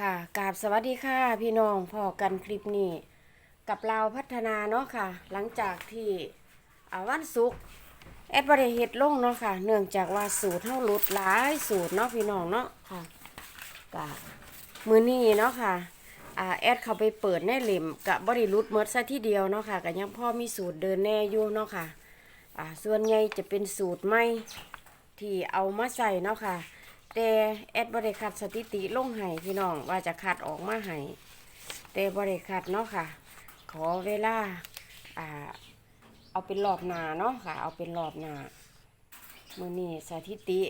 ค่ะกราบสวัสดีค่ะพี่น้องพอกันคลิปนี้ กับเราพัฒนาเนาะค่ะ หลังจากที่วันศุกร์แอดบริเฮ็ดลงเนาะค่ะ เนื่องจากว่าสูตรเท่าลุดหลายสูตรเนาะพี่น้องเนาะค่ะกะมือนี้เนาะค่ะแอดเขาไปเปิดในเหล่มกับบริรุดเมิดซะที่เดียวเนาะค่ะก็ยังพ่อมีสูตรเดินแน่อยู่เนาะค่ะส่วนใหญ่จะเป็นสูตรใหม่ที่เอามาใส่เนาะค่ะ แต่แอดบริคัดสถิติลงให้พี่น้องว่าจะคัดออกมาให้แต่บริคัดเนาะค่ะ ขอเวลาอ่าเอาเป็นรอบหนาเนาะค่ะ เอาเป็นรอบหนามือนี้สถิติ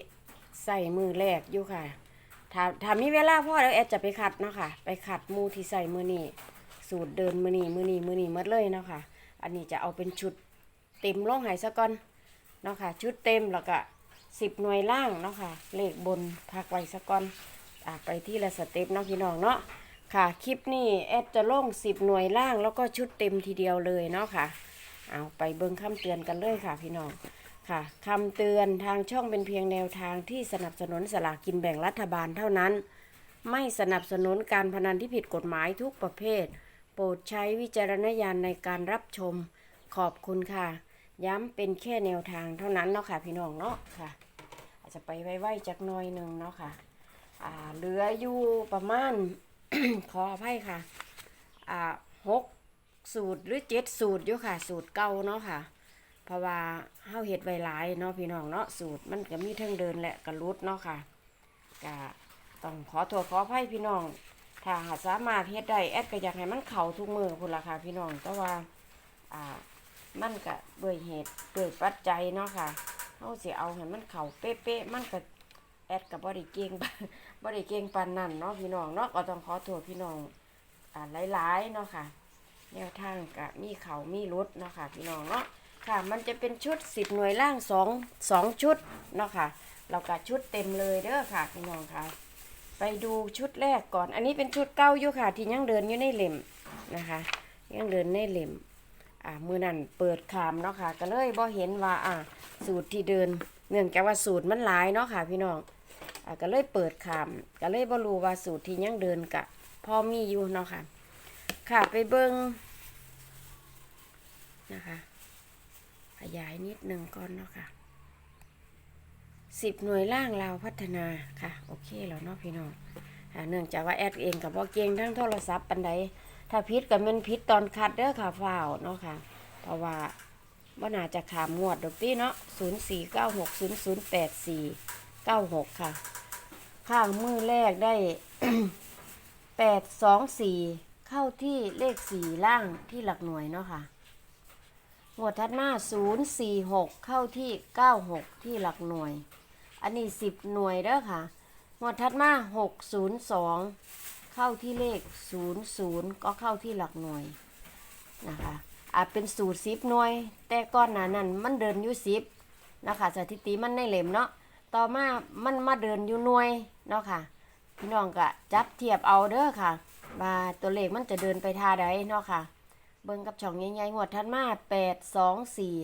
ใส่มือแรกอยู่ค่ะถ้าถ้ามีเวลาพ่อแล้วแอดจะไปคัดเนาะค่ะ ไปขัดมูที่ใส่มือนี้สูตรเดินมือนี้มือนี้มือนี้หมดเลยเนาะค่ะ อันนี้จะเอาเป็นชุดเต็มลงให้ซะก่อนเนาะค่ะ ชุดเต็มแล้วก็ สิบหน่วยล่างเนาะค่ะ เลขบนพักไว้ซะก่อนอ่าไปที่ละสเต็ปเนาะพี่น้องเนาะค่ะ คลิปนี้แอดจะลงสิบหน่วยล่างแล้วก็ชุดเต็มทีเดียวเลยเนาะค่ะ เอาไปเบิ่งคำเตือนกันเลยค่ะพี่น้องค่ะคำเตือนทางช่องเป็นเพียงแนวทางที่สนับสนุนสลากกินแบ่งรัฐบาลเท่านั้น ไม่สนับสนุนการพนันที่ผิดกฎหมายทุกประเภท โปรดใช้วิจารณญาณในการรับชม ขอบคุณค่ะ ย้ำเป็นแค่แนวทางเท่านั้นเนาะค่ะพี่น้องเนาะค่ะ จะไปไว้ๆจักหน้อยหนึ่งเนาะค่ะ อ่า เหลืออยู่ประมาณ ขออภัยค่ะ อ่าหกสูตรหรือเจ็ดสูตรอยู่ค่ะ สูตรเก่าเนาะค่ะ เพราะว่าเฮาเฮ็ดไวหลายเนาะพี่น้องเนาะสูตรมันก็มีเทิงเดินและกระลุดเนาะค่ะก็ต้องขอโทษขออภัยพี่น้อง ถ้าหาสามารถเฮ็ดได้แอดก็อยากให้มันเข้าทุกมือพุ่นล่ะค่ะพี่น้องแต่ว่าอ่ามันก็ด้วยเหตุด้วยปัจจัยเนาะค่ะ เฮาสิเอาให้มันเข้าเป๊ะๆมันก็แอดก็บ่ได้เก่งบ่ได้เก่งปานนั้นเนาะพี่น้องเนาะก็ต้องขอโทษพี่น้องอ่าหลายๆเนาะค่ะแนวทางก็มีเขามีรุดเนาะค่ะพี่น้องเนาะค่ะ มันจะเป็นชุดสิบหน่วยล่างสองสองชุดเนาะค่ะ เราก็ชุดเต็มเลยเด้อค่ะพี่น้องค่ะ ไปดูชุดแรกก่อน อันนี้เป็นชุดเก้าอยู่ค่ะ ที่ยังเดินอยู่ในเหล่มนะคะยังเดินในเหล่มอ่ามือนั่นเปิดขามเนาะค่ะ ก็เลยบ่เห็นว่าอ่า สูตรที่เดิน เนื่องจากว่าสูตรมันหลายเนาะค่ะ พี่น้องอก็เลยเปิดขามก็เลยบรูว่าสูตรที่ยังเดินกะพอมีอยู่เนาะค่ะ ค่ะไปเบิ่งนะคะขยายนิดหนึ่งก่อนเนาะค่ะสิบหน่วยล่างลาพัฒนาค่ะ โอเคแล้วเนาะพี่น้องเนื่องจากว่าแอดเองกับว่าเก่งทั้งโทรศัพท์ปันใดถ้าพิษกับมันพิษตอนคัดเด้อค่ะฝ้าวเนาะค่ะ เพราะว่า ว่าน่าจะขามงวดดอกตี้เนาะศูนย์สี่เก้าหกศูนย์ศูนย์แปดสี่เก้าหกค่ะ ข้างมือแรกได้แปดสองสี่เข้าที่เลขสี่ล่างที่หลักหน่วยเนาะค่ะหมวดถัดมา046เข้าที่96ที่หลักหน่วย อันนี้10หน่วยเด้อค่ะหมวดถัดมา602เข้าที่เลข00ก็เข้าที่หลักหน่วยนะคะ อาจเป็นสูตร10หน่วย แต่ก่อนหน้านั้นมันเดินอยู่10นะคะสถิติมันในเหลมเนาะต่อมามันมาเดินอยู่หน่วยเนาะค่ะ พี่น้องก็จับเทียบเอาเด้อค่ะว่าตัวเลขมันจะเดินไปท่าใดเนาะค่ะ เบิ่งกับช่องใหญ่ๆงวดทัดมาแปดสองสี่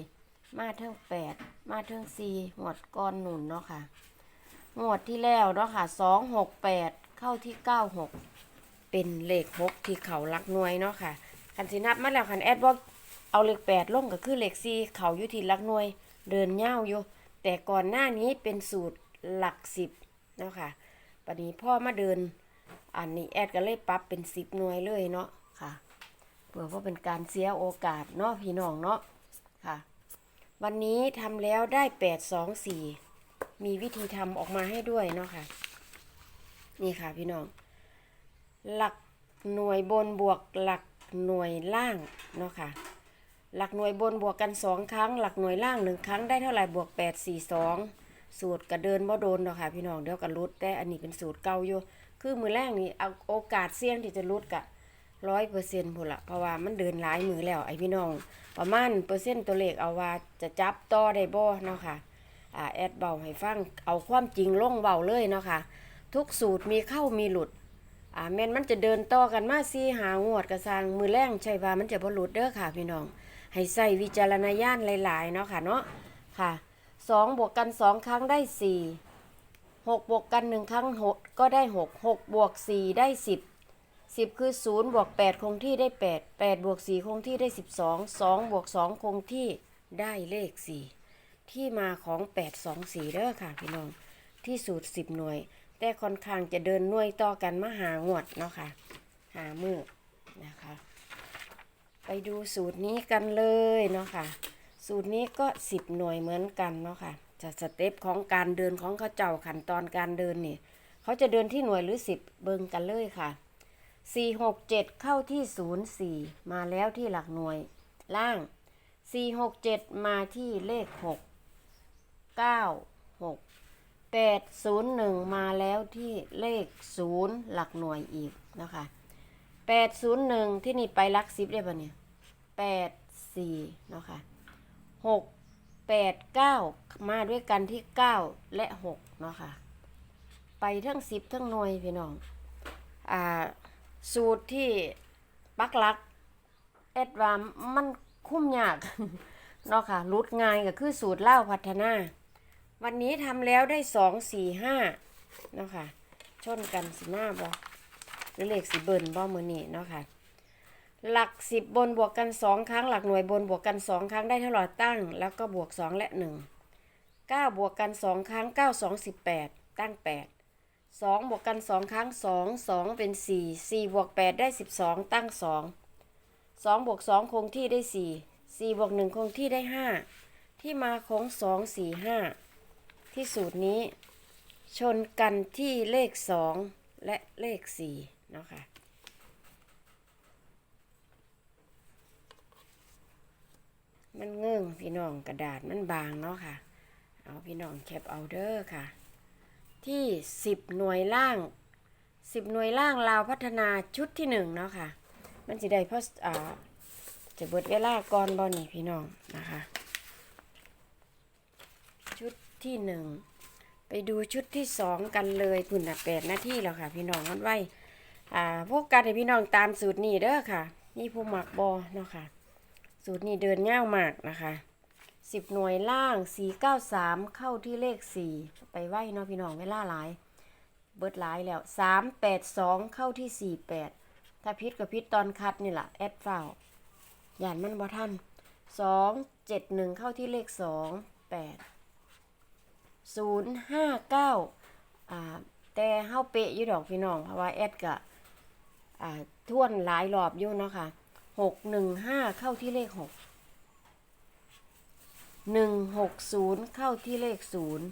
มาเทิงแปดมาเทิงสี่งวดก้อนหนุนเนาะค่ะงวดที่แล้วเนาะค่ะสองหกแปดเข้าที่เก้าหกเป็นเลขหกที่เขาหลักหน่วยเนาะค่ะคันสินับมาแล้วคันแอดบอก เอาเลขแปดลงก็คือเลขสี่เขาอยู่ที่หลักหน่วย เดินเง่าอยู่แต่ก่อนหน้านี้เป็นสูตรหลักสิบเนาะค่ะปันนี้พ่อมาเดิน อันนี้แอดก็เลยปรับเป็นสิบหน่วยเลยเนาะค่ะเพื่อว่าเป็นการเสียโอกาสเนาะพี่น้องเนาะค่ะ วันนี้ทำแล้วได้แปดสองสี่มีวิธีทำออกมาให้ด้วยเนาะค่ะ นี่ค่ะพี่น้อง หลักหน่วยบนบวกหลักหน่วยล่างเนาะค่ะ หลักหน่วยบนบวกกันสองครั้ง หลักหน่วยล่างหนึ่งครั้งได้เท่าไหร่บวกแปดสี่สองสูตรกระเดินบ่โดนเนาะค่ะพี่น้องเดี๋ยวกันรุดแต่อันนี้เป็นสูตรเก่าอยู่คือมือแรกนี่เอาโอกาสเสี่ยงที่จะรุดกะร้อยเปอร์เซ็นต์พุ่นละเพราะว่ามันเดินหลายมือแล้วไอพี่น้อง ประมาณเปอร์เซ็นต์ตัวเลขเอาว่าจะจับต่อได้บ่เนาะค่ะอ่าแอดเบาให้ฟังเอาความจริงลงเบาเลยเนาะค่ะทุกสูตรมีเข้ามีหลุดอ่าแม่นมันจะเดินต่อกันมาซี่หางวดกระซังมือแรงใช่ว่ามันจะบ่หลุดเด้อค่ะพี่น้อง ให้ใส่วิจารณญาณหลายๆเนาะค่ะเนาะค่ะสองบวกกันสองครั้งได้สี่หกบวกกันหนึ่งครั้งหกก็ได้หกหกบวกสี่ได้สิบสิบคือศูนย์บวกแปดคงที่ได้แปดแปดบวกสี่คงที่ได้สิบสองสองบวกสองคงที่ได้เลขสี่ที่มาของแปดสองสี่เด้อค่ะพี่น้องที่สูตรสิบหน่วย แต่ค่อนข้างจะเดินหน่วยต่อกันมาหางวดเนาะค่ะหามือนะคะ ไปดูสูตรนี้กันเลยเนาะค่ะ สูตรนี้ก็สิบหน่วยเหมือนกันเนาะค่ะ จะสเต็ปของการเดินของเขาเจ้าขั้นตอนการเดินนี่ เขาจะเดินที่หน่วยหรือสิบเบิ่งกันเลยค่ะสี่หกเจ็ดเข้าที่ศูนย์สี่มาแล้วที่หลักหน่วย ล่างสี่หกเจ็ดมาที่เลขหกเก้าหกแปดศูนย์หนึ่งมาแล้วที่เลขศูนย์หลักหน่วยอีกนะคะแปดศูนย์หนึ่งที่นี่ไปลักสิบได้ปะเนี่ย แปดสี่เนาะค่ะหกแปดเก้ามาด้วยกันที่เก้าและหกเนาะค่ะ ไปทั้งสิบทั้งหน่วยพี่น้อง อ่า สูตรที่ปักลักเอ็ดวามมันคุ้มยากเนาะค่ะรุดง่ายก็คือสูตรเล่าพัฒนา วันนี้ทำแล้วได้สองสี่ห้าเนาะค่ะชนกันสิหน้าบอหรือเลขสีเบิร์นบอมือนี่เนาะค่ะ หลักสิบบนบวกกันสองครั้ง หลักหน่วยบนบวกกันสองครั้งได้เท่าไหร่ตั้ง แล้วก็บวกสองและหนึ่งเก้าบวกกันสองครั้งเก้าสองสิบแปดตั้งแปดสองบวกกันสองครั้งสองสองเป็นสี่สี่บวกแปดได้สิบสองตั้งสองสองบวกสองคงที่ได้สี่สี่บวกหนึ่งคงที่ได้ห้าที่มาของสองสี่ห้าที่สูตรนี้ ชนกันที่เลขสองและเลขสี่เนาะค่ะ มันเงื่งพี่น้องกระดาษมันบางเนาะค่ะ เอาพี่น้องแคปเอาเด้อค่ะ ที่สิบหน่วยล่างสิบหน่วยล่างลาวพัฒนาชุดที่หนึ่งเนาะค่ะ มันจะได้เพราะอ่าจะเบิดเวลาก่อนบอนี่พี่น้องนะคะ ชุดที่หนึ่งไปดูชุดที่สองกันเลยคุณนะแปดนาทีแล้วค่ะ พี่น้องมันไว้อ่าพวกกันให้พี่น้องตามสูตรนี้เด้อค่ะ นี่ผู้หมักบอเนาะค่ะ สูตรนี้เดินง่ายมากนะคะสิบหน่วยล่างสี่เก้าสามเข้าที่เลขสี่ไปไหวเนาะพี่น้องเวลาหลาย เบิดหลายแล้วสามแปดสองเข้าที่สี่แปดถ้าพิษกับพิษตอนคัดนี่แหละแอดเฝ้าย่านมันบ่ทันสองเจ็ดหนึ่งเข้าที่เลขสองแปดศูนย์ห้าเก้าอ่าแต่เฮาเปะอยู่ดอกพี่น้องเพราะว่าแอดกะอ่าท่วนหลายรอบอยู่เนาะค่ะ หกหนึ่งห้าเข้าที่เลขหกหนึ่งหกศูนย์เข้าที่เลขศูนย์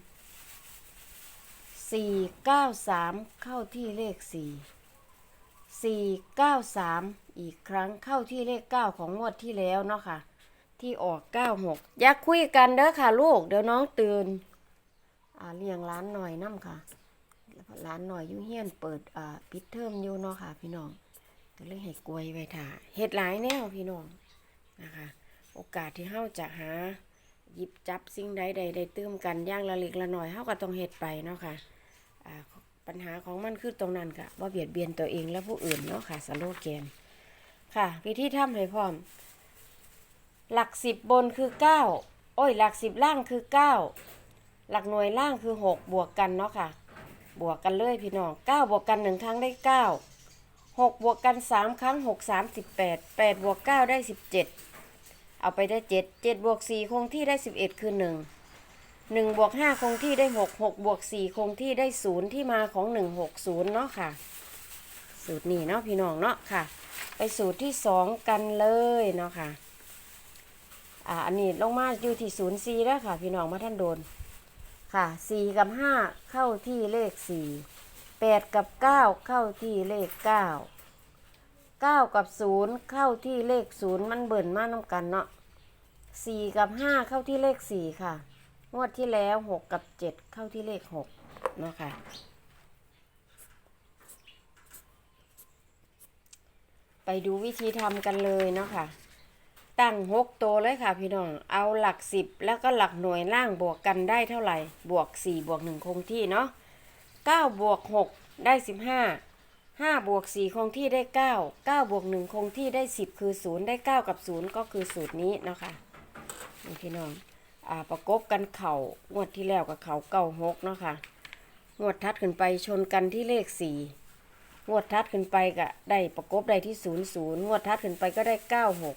สี่เก้าสามเข้าที่เลขสี่สี่เก้าสามอีกครั้งเข้าที่เลขเก้าของงวดที่แล้วเนาะค่ะ ที่ออกเก้าหกอยากคุยกันเด้อค่ะลูก เดี๋ยวน้องตื่นอ่าเลี้ยงร้านหน่อยน้ำค่ะร้านหน่อยอยุ่เฮียนเปิดอ่าปิดเทอมอยู่เนาะค่ะพี่น้อง ก็เลยให้กล้วยไว้ถ่าเฮ็ดหลายแนวพี่น้องนะคะ โอกาสที่เฮาจะหาหยิบจับสิ่งใดใดได้เติมกันย่างละเล็กละหน้อยเฮาก็ต้องเฮ็ดไปเนาะค่ะอ่าปัญหาของมันคือตรงนั้นค่ะว่าเบียดเบียนตัวเองและผู้อื่นเนาะค่ะสโลแกนค่ะ วิธีทำให้พร้อม หลักสิบบนคือเก้าโอ้ยหลักสิบล่างคือเก้าหลักหน่วยล่างคือหกบวกกันเนาะค่ะ บวกกันเลยพี่น้องเก้าบวกกันหนึ่งครั้งได้เก้า หกบวกกันสามครั้งหกสามสิบแปดแปดบวกเก้าได้สิบเจ็ดเอาไปได้เจ็ดเจ็ดบวกสี่คงที่ได้สิบเอ็ดคือหนึ่งหนึ่งบวกห้าคงที่ได้หกหกบวกสี่คงที่ได้ศูนย์ที่มาของหนึ่งหกศูนย์เนาะค่ะ สูตรนี้เนาะพี่น้องเนาะค่ะ ไปสูตรที่สองกันเลยเนาะค่ะอ่าอันนี้ลงมาอยู่ที่ศูนย์สี่แล้วค่ะ พี่น้องมาท่านโดนค่ะสี่กับห้าเข้าที่เลขสี่ แปดกับเก้าเข้าที่เลขเก้าเก้ากับศูนย์เข้าที่เลขศูนย์มันเบิ่นมากน้ำกันเนาะสี่กับห้าเข้าที่เลขสี่ค่ะ งวดที่แล้วหกกับเจ็ดเข้าที่เลขหกเนาะค่ะไปดูวิธีทำกันเลยเนาะค่ะ ตั้งหกตัวเลยค่ะพี่น้อง เอาหลักสิบแล้วก็หลักหน่วยล่างบวกกันได้เท่าไหร่ บวกสี่บวกหนึ่งคงที่เนาะ เก้าบวกหกได้สิบห้าห้าบวกสี่คงที่ได้เก้าเก้าบวกหนึ่งคงที่ได้สิบคือศูนย์ได้เก้ากับศูนย์ก็คือสูตรนี้เนาะค่ะนี่พี่น้องอ่าประกบกันเข่างวดที่แล้วกับเข่าเก้าหกเนาะค่ะงวดทัดขึ้นไปชนกันที่เลขสี่งวดทัดขึ้นไปก็ได้ประกบได้ที่ศูนย์ศูนย์งวดทัดขึ้นไปก็ได้เก้าหก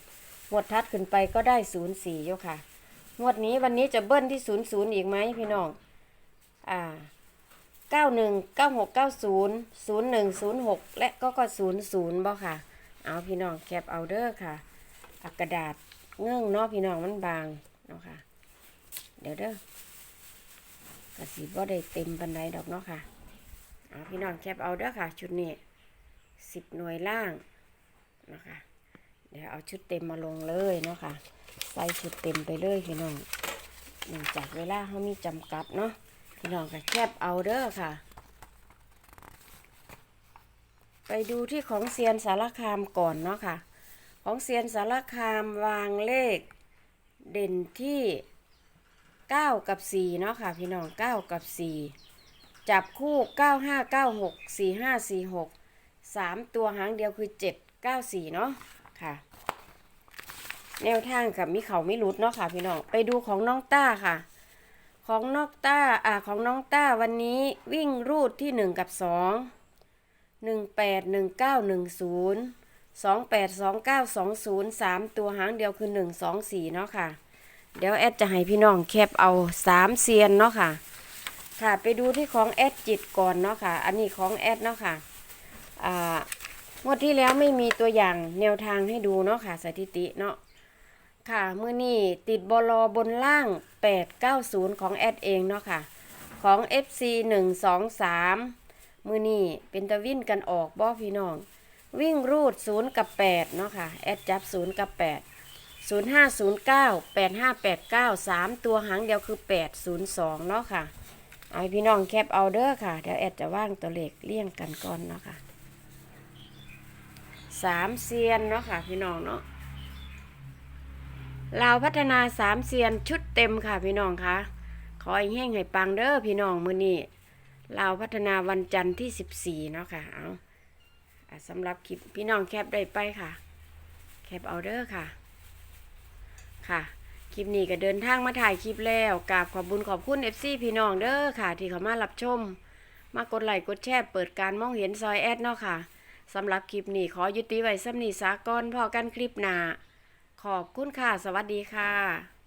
งวดทัดขึ้นไปก็ได้ศูนย์สี่ค่ะ งวดนี้วันนี้จะเบิ้ลที่ศูนย์ศูนย์อีกไหมพี่น้อง อ่า เก้าหนึ่งเก้าหกเก้าศูนย์ศูนย์หนึ่งศูนย์หกและก็ก็ศูนย์ศูนย์บ่ค่ะ เอาพี่น้องแคปเอาเด้อค่ะอักระดาษเงื่องเนาะพี่น้องมันบางเนาะค่ะ เดี๋ยวเด้อกระสีบ่ได้เต็มบันไดดอกเนาะค่ะ เอาพี่น้องแคปเอาเด้อค่ะ ชุดนี้สิบหน่วยล่างเนาะค่ะ เดี๋ยวเอาชุดเต็มมาลงเลยเนาะค่ะ ใส่ชุดเต็มไปเลยพี่น้องเนื่องจากเวลาเขามีจำกัดเนาะ พี่น้องก็แคบเอาเด้อค่ะ ไปดูที่ของเซียนสารคามก่อนเนาะค่ะ ของเซียนสารคามวางเลขเด่นที่9กับ4เนาะค่ะ พี่น้อง9กับ4จับคู่9 5 9 6 4 5 4 6 3ตัวหางเดียวคือ7 9 4เนาะค่ะ แนวทางกับมีเขาไม่หลุดเนาะค่ะ พี่น้องไปดูของน้องต้าค่ะ ของน้องต้าอ่าของน้องต้าวันนี้วิ่งรูดที่ 1 กับ 2 1 8 1 9 1 0 2 8 2 9 2 0 3 ตัวหางเดียวคือ 1 2 4 เนาะค่ะ เดี๋ยวแอดจะให้พี่น้องแคปเอา 3 เซียนเนาะค่ะ ค่ะไปดูที่ของแอดจิตก่อนเนาะค่ะ อันนี้ของแอดเนาะค่ะอ่างวดที่แล้วไม่มีตัวอย่างแนวทางให้ดูเนาะค่ะ สถิติเนาะ ค่ะเมื่อนี้ติดบลอบนล่าง 890 ของแอดเองเนาะค่ะ ของ FC 123 มือนี้เป็นตะวินกันออกบ่พี่น้อง วิ่งรูด 0 กับ 8 เนาะค่ะ แอดจับ 0 กับ 8 0509 8589 3 ตัวหางเดียวคือ 802 เนาะค่ะเอพี่น้องแคปเอาเด้อค่ะ เดี๋ยวแอดจะว่างตัวเลขเลี่ยงกันก่อนเนาะค่ะสามเซียนเนาะค่ะพี่น้องเนาะ ลาวพัฒนาสามเซียนชุดเต็มค่ะพี่น้องคะขอให้แห้งให้ปังเด้อพี่น้องมื้อนี้ลาวพัฒนาวันจันทร์ที่14เนาะค่ะเอาสำหรับคลิปพี่น้องแคปได้ไปค่ะ แคปเอาเด้อค่ะ ค่ะ คลิปนี้ก็เดินทางมาถ่ายคลิปแล้วกราบขอบบุญขอบคุณ FC พี่น้องเด้อค่ะ ที่เขามารับชม มากดไลค์กดแชร์เปิดการมองเห็นซอยแอดเนาะค่ะสำหรับคลิปนี้ขอยุติไว้สำนีสากอนพอกันคลิปหน้า ขอบคุณค่ะ สวัสดีค่ะ